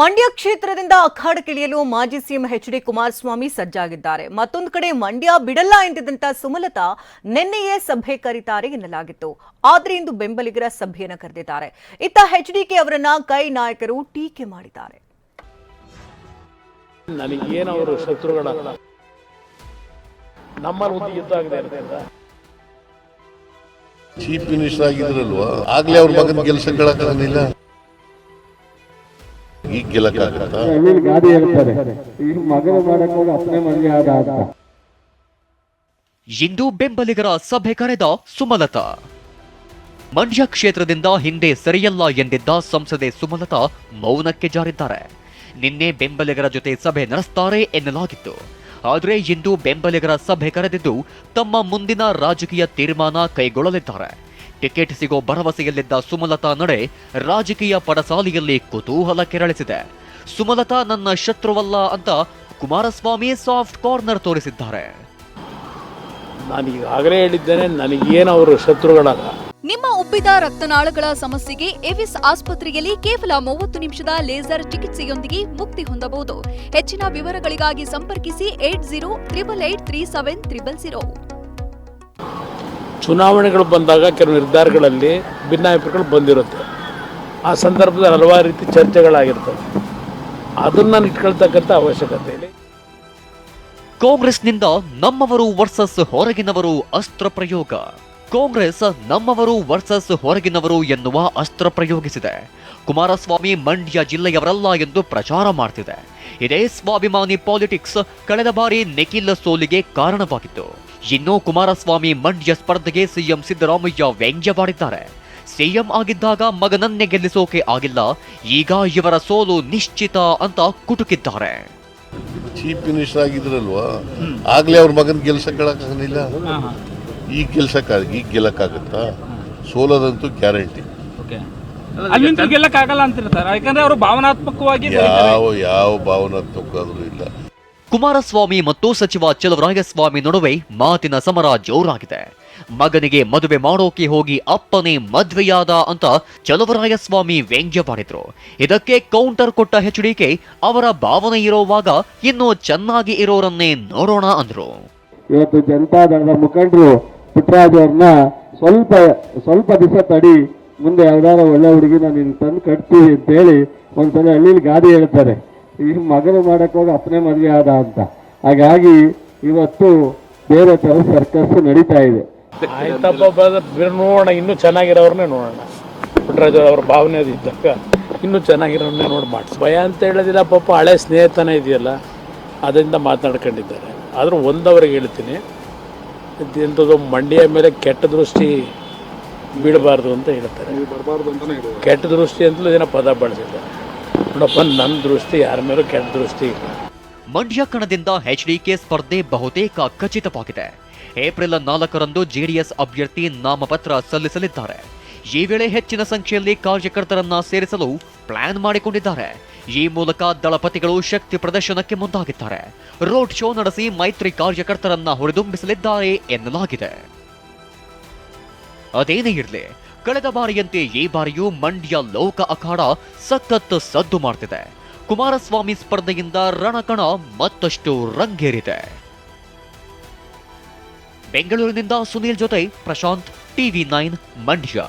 ಮಂಡ್ಯ ಕ್ಷೇತ್ರದಿಂದ ಅಖಾಡಕ್ಕಿಳಿಯಲು ಮಾಜಿ CM H D Kumaraswamy ಸಜ್ಜಾಗಿದ್ದಾರೆ. ಮತ್ತೊಂದು ಕಡೆ ಮಂಡ್ಯ ಬಿಡಲ್ಲ ಎಂದಿದ್ದಂತ ಸುಮಲತಾ ನಿನ್ನೆಯೇ ಸಭೆ ಕರೀತಾರೆ ಎನ್ನಲಾಗಿತ್ತು. ಆದರೆ ಇಂದು ಬೆಂಬಲಿಗರ ಸಭೆಯನ್ನು ಕರೆದಿದ್ದಾರೆ. ಇತ್ತ ಎಚ್ಡಿಕೆ ಅವರನ್ನ ಕೈ ನಾಯಕರು ಟೀಕೆ ಮಾಡಿದ್ದಾರೆ. ನನಗೇನವರು ಶತ್ರುಗಳಲ್ಲ ಚೀಫ್ ಮಿನಿಸ್ಟರ್ ಆಗಿದ್ರಲ್ವಾ? ಆಗ್ಲೇ ಅವ್ರ ಮಗನ ಗೆಲ್ಸಕ್ಕಾಗಲಿಲ್ಲ ಈಗ ಗೆಲ್ಲಕ್ಕಾಗತ್ತಾ ಹಳ್ಳಿಲಿ ಗಾದಿ ಹೇಳ್ತಾರೆ. ಈಗ ಮಗನ ಮಾಡಕ್ ಹೋಗಿ ಅಪ್ಪನೇ ಮನೆಗೆ ಆದ ಅಂತ ಇಂದು ಬೆಂಬಲಿಗರ ಸಭೆ ಕರೆದ ಸುಮಲತಾ. ಮಂಡ್ಯ ಕ್ಷೇತ್ರದಿಂದ ಹಿಂದೆ ಸರಿಯಲ್ಲ ಎಂದಿದ್ದ ಸಂಸದೆ ಸುಮಲತಾ ಮೌನಕ್ಕೆ ಜಾರಿದ್ದಾರೆ. ನಿನ್ನೆ ಬೆಂಬಲಿಗರ ಜೊತೆ ಸಭೆ ನಡೆಸ್ತಾರೆ ಎನ್ನಲಾಗಿತ್ತು. ಆದರೆ ಇಂದು ಬೆಂಬಲಿಗರ ಸಭೆ ಕರೆದಿದ್ದು ತಮ್ಮ ಮುಂದಿನ ರಾಜಕೀಯ ತೀರ್ಮಾನ ಕೈಗೊಳ್ಳಲಿದ್ದಾರೆ. ಟಿಕೆಟ್ ಸಿಗೋ ಭರವಸೆಯಲ್ಲಿದ್ದ ಸುಮಲತಾ ನಡೆ ರಾಜಕೀಯ ಪಡಸಾಲಿಯಲ್ಲಿ ಕುತೂಹಲ ಕೆರಳಿಸಿದೆ. ಸುಮಲತಾ ನನ್ನ ಶತ್ರುವಲ್ಲ ಅಂತ ಕುಮಾರಸ್ವಾಮಿ ಸಾಫ್ಟ್ ಕಾರ್ನರ್ ತೋರಿಸಿದ್ದಾರೆ. ನಾನೀಗಾಗಲೇ ಹೇಳಿದ್ದೇನೆ ನನಗೇನವರು ಶತ್ರುಗಳಲ್ಲ. ನಿಮ್ಮ ಉಬ್ಬಿದ ರಕ್ತನಾಳಗಳ ಸಮಸ್ಯೆಗೆ ಎವಿಸ್ ಆಸ್ಪತ್ರೆಯಲ್ಲಿ ಕೇವಲ ಮೂವತ್ತು ನಿಮಿಷದ ಲೇಸರ್ ಚಿಕಿತ್ಸೆಯೊಂದಿಗೆ ಮುಕ್ತಿ ಹೊಂದಬಹುದು. ಹೆಚ್ಚಿನ ವಿವರಗಳಿಗಾಗಿ ಸಂಪರ್ಕಿಸಿ eight zero triple eight three seven triple zero. ಚುನಾವಣೆಗಳು ಬಂದಾಗ ಕೆಲವು ನಿರ್ಧಾರಗಳಲ್ಲಿ ಭಿನ್ನಾಭಿಪ್ರಾಯಗಳು ಬಂದಿರುತ್ತೆ. ಆ ಸಂದರ್ಭದಲ್ಲಿ ಹಲವಾರು ರೀತಿ ಚರ್ಚೆಗಳಾಗಿರ್ತವೆ. ಅದನ್ನು ಇಟ್ಕೊಳ್ತಕ್ಕಂಥ ಅವಶ್ಯಕತೆ ಇದೆ ಕಾಂಗ್ರೆಸ್ನಿಂದ ನಮ್ಮವರು ವರ್ಸಸ್ ಹೊರಗಿನವರು ಅಸ್ತ್ರ ಪ್ರಯೋಗ. ಕಾಂಗ್ರೆಸ್ ನಮ್ಮವರು ವರ್ಸಸ್ ಹೊರಗಿನವರು ಎನ್ನುವ ಅಸ್ತ್ರ ಪ್ರಯೋಗಿಸಿದೆ. ಕುಮಾರಸ್ವಾಮಿ ಮಂಡ್ಯ ಜಿಲ್ಲೆಯವರಲ್ಲ ಎಂದು ಪ್ರಚಾರ ಮಾಡ್ತಿದೆ. ಇದೇ ಸ್ವಾಭಿಮಾನಿ ಪಾಲಿಟಿಕ್ಸ್ ಕಳೆದ ಬಾರಿ ನಿಖಿಲ್ ಸೋಲಿಗೆ ಕಾರಣವಾಗಿತ್ತು. ಇನ್ನು ಕುಮಾರಸ್ವಾಮಿ ಮಂಡ್ಯ ಸ್ಪರ್ಧೆಗೆ ಸಿಎಂ ಸಿದ್ದರಾಮಯ್ಯ ವ್ಯಂಗ್ಯವಾಡಿದ್ದಾರೆ. ಸಿಎಂ ಆಗಿದ್ದಾಗ ಮಗನನ್ನೇ ಗೆಲ್ಲಿಸೋಕೆ ಆಗಿಲ್ಲ ಈಗ ಇವರ ಸೋಲು ನಿಶ್ಚಿತ ಅಂತ ಕುಟುಕಿದ್ದಾರೆ. ಚೀಫ್ ಮಿನಿಸ್ಟರ್ ಆಗಿದ್ರಲ್ವಾ? ಆಗ್ಲೇ ಅವ್ರ ಮಗನ ಗೆಲ್ಸಕ್ಕಾಗಲಿಲ್ಲ ಈಗ ಗೆಲ್ಸಕ್ಕೆ ಈಗ ಗೆಲ್ಲಕ್ಕಾಗುತ್ತಾ? ಸೋಲೋದಂತೂ ಗ್ಯಾರಂಟಿ. ಅಲ್ಲಿಂದ ಗೆಲ್ಲಕ್ಕಾಗಲ್ಲ ಅಂತಿರ್ತಾರೆ. ಯಾಕಂದ್ರೆ ಅವರು ಭಾವನಾತ್ಮಕವಾಗಿ ಯಾವ ಯಾವ ಭಾವನಾತ್ಮಕ ಆದ್ರೂ ಇಲ್ಲ. ಕುಮಾರಸ್ವಾಮಿ ಮತ್ತು ಸಚಿವ ಚಲವರಾಯಸ್ವಾಮಿ ನಡುವೆ ಮಾತಿನ ಸಮರ ಜೋರಾಗಿದೆ. ಮಗನಿಗೆ ಮದುವೆ ಮಾಡೋಕೆ ಹೋಗಿ ಅಪ್ಪನೇ ಮದ್ವೆಯಾದ ಅಂತ ಚಲವರಾಯಸ್ವಾಮಿ ವ್ಯಂಗ್ಯವಾಡಿದ್ರು ಇದಕ್ಕೆ ಕೌಂಟರ್ ಕೊಟ್ಟ ಹೆಚ್ಡಿಕೆ ಅವರ ಭಾವನೆ ಇರೋವಾಗ ಇನ್ನೂ ಚೆನ್ನಾಗಿ ಇರೋರನ್ನೇ ನೋಡೋಣ ಅಂದ್ರು. ಇವತ್ತು ಜನತಾದಳದ ಮುಖಂಡರು ಪುಟ್ಟರಾಜ್ ಅವ್ರನ್ನ ಸ್ವಲ್ಪ ಸ್ವಲ್ಪ ದಿವಸ ತಡಿ, ಮುಂದೆ ಯಾವ್ದಾರ ಒಳ್ಳೆ ಹುಡುಗಿನ ನೀನು ತಂದು ಕಟ್ತೀವಿ ಅಂತ ಹೇಳಿ ಒಂದ್ಸಲ ಹಳ್ಳಿಲಿ ಗಾದಿ ಹೇಳ್ತಾರೆ. ಈ ಮಗನ ಮಾಡೋಕ್ಕೋಗಿ ಹೋಗಿ ಅಪ್ಪನೇ ಮದುವೆ ಆದ ಅಂತ. ಹಾಗಾಗಿ ಇವತ್ತು ಬೇರೆ ತರ ಸರ್ಕಸ್ ನಡೀತಾ ಇದೆ. ನೋಡೋಣ, ಇನ್ನೂ ಚೆನ್ನಾಗಿರೋರ್ನೇ ನೋಡೋಣ. ಪುಟ್ಟರಾಜು ಅವ್ರ ಭಾವನೆ ಅದು ಇನ್ನೂ ಚೆನ್ನಾಗಿರೋರ್ನೇ ನೋಡಿ ಮಾಡಿಸ್. ಭಯ ಅಂತ ಹೇಳೋದಿಲ್ಲ, ಪಾಪ ಹಳೆ ಸ್ನೇಹಿತನೇ ಇದೆಯಲ್ಲ, ಅದರಿಂದ ಮಾತಾಡ್ಕೊಂಡಿದ್ದಾರೆ. ಆದರೂ ಒಂದವರಿಗೆ ಹೇಳ್ತೀನಿ ಎಂಥದ್ದು ಮಂಡ್ಯ ಮೇಲೆ ಕೆಟ್ಟ ದೃಷ್ಟಿ ಬೀಳಬಾರ್ದು ಅಂತ ಹೇಳ್ತಾರೆ. ಕೆಟ್ಟ ದೃಷ್ಟಿ ಅಂತಲೂ ಏನೋ ಪದ ಬಳಸಿದ್ದಾರೆ. ನೋಡಪ್ಪ ನನ್ನ ದೃಷ್ಟಿ ಯಾರ ಮೇಲೂ ಕೆಟ್ಟ ದೃಷ್ಟಿ ಇಲ್ಲ. ಮಂಡ್ಯ ಕಣದಿಂದ ಎಚ್ಡಿಕೆ ಸ್ಪರ್ಧೆ ಬಹುತೇಕ ಖಚಿತವಾಗಿದೆ. ಏಪ್ರಿಲ್ ನಾಲ್ಕರಂದು ಜೆಡಿಎಸ್ ಅಭ್ಯರ್ಥಿ ನಾಮಪತ್ರ ಸಲ್ಲಿಸಲಿದ್ದಾರೆ. ಈ ವೇಳೆ ಹೆಚ್ಚಿನ ಸಂಖ್ಯೆಯಲ್ಲಿ ಕಾರ್ಯಕರ್ತರನ್ನ ಸೇರಿಸಲು ಪ್ಲಾನ್ ಮಾಡಿಕೊಂಡಿದ್ದಾರೆ. ಈ ಮೂಲಕ ದಳಪತಿಗಳು ಶಕ್ತಿ ಪ್ರದರ್ಶನಕ್ಕೆ ಮುಂದಾಗಿದ್ದಾರೆ. ರೋಡ್ ಶೋ ನಡೆಸಿ ಮೈತ್ರಿ ಕಾರ್ಯಕರ್ತರನ್ನ ಹುರಿದುಂಬಿಸಲಿದ್ದಾರೆ ಎನ್ನಲಾಗಿದೆ. ಅದೇನೇ ಇರಲಿ, ಕಳೆದ ಬಾರಿಯಂತೆ ಈ ಬಾರಿಯೂ ಮಂಡ್ಯ ಲೋಕ ಅಖಾಡ ಸಖತ್ ಸದ್ದು ಮಾಡ್ತಿದೆ. ಕುಮಾರಸ್ವಾಮಿ ಸ್ಪರ್ಧೆಯಿಂದ ರಣಕಣ ಮತ್ತಷ್ಟು ರಂಗೇರಿದೆ. ಬೆಂಗಳೂರಿನಿಂದ ಸುನೀಲ್ ಜೊತೆ ಪ್ರಶಾಂತ್, ಟಿವಿ ನೈನ್, ಮಂಡ್ಯ.